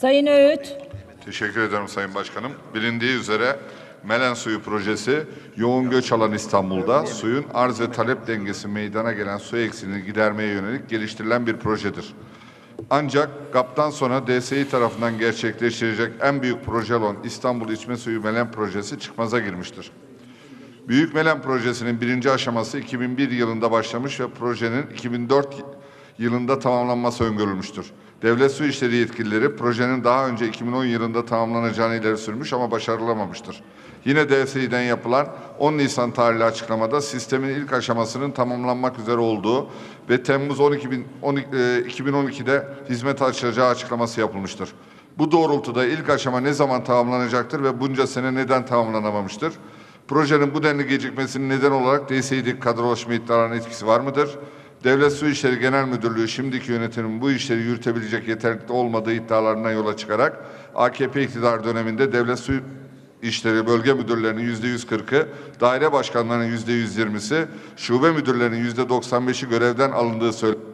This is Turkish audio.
Sayın Öğüt. Teşekkür ederim Sayın Başkanım. Bilindiği üzere Melen Suyu projesi yoğun göç alan İstanbul'da suyun arz ve talep dengesi meydana gelen su eksiğini gidermeye yönelik geliştirilen bir projedir. Ancak GAP'tan sonra DSİ tarafından gerçekleştirecek en büyük proje olan İstanbul İçme Suyu Melen projesi çıkmaza girmiştir. Büyük Melen projesinin birinci aşaması 2001 yılında başlamış ve projenin 2004 yılında tamamlanması öngörülmüştür. Devlet Su İşleri yetkilileri projenin daha önce 2010 yılında tamamlanacağını ileri sürmüş ama başarılamamıştır. Yine DSİ'den yapılan 10 Nisan tarihli açıklamada sistemin ilk aşamasının tamamlanmak üzere olduğu ve Temmuz 12 bin- 12 e, 2012'de hizmet açılacağı açıklaması yapılmıştır. Bu doğrultuda ilk aşama ne zaman tamamlanacaktır ve bunca sene neden tamamlanamamıştır? Projenin bu denli gecikmesinin neden olarak DSİ'deki kadrolaşma iddialarının etkisi var mıdır? Devlet Su İşleri Genel Müdürlüğü şimdiki yönetimin bu işleri yürütebilecek yeterlikte olmadığı iddialarından yola çıkarak AKP iktidar döneminde Devlet Su İşleri Bölge Müdürlerinin yüzde 140'ı, daire başkanlarının yüzde 120'si, şube müdürlerinin yüzde 95'i görevden alındığı söyleniyor.